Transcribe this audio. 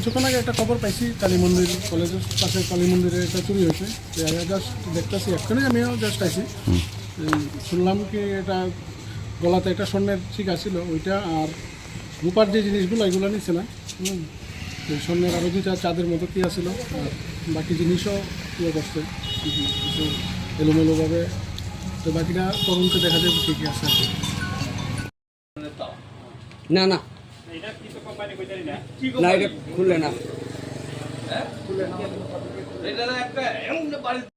কিছুক্ষণ আগে একটা খবর পাইছি কালী মন্দির কলেজের পাশে কালী মন্দিরে একটা চুরি হয়েছে। জাস্ট দেখতেছি এক্ষুনি আমিও জাস্ট আইছি। শুনলাম কি এটা গলাতে একটা স্বর্ণের ঠিক আছিল ওইটা আর রূপার যে জিনিসগুলো এগুলো নিচ্ছে না। স্বর্ণের আরও দুইটা চাঁদের মতো কি আছিল আর বাকি জিনিসও ইয়ে করছে কিছু এলোমেলোভাবে তো বাকিটা তদন্তে দেখা যাবে ঠিকই আছে আর কি। না না। না এটা খুললে না। এটা একটা এমন বাড়িতে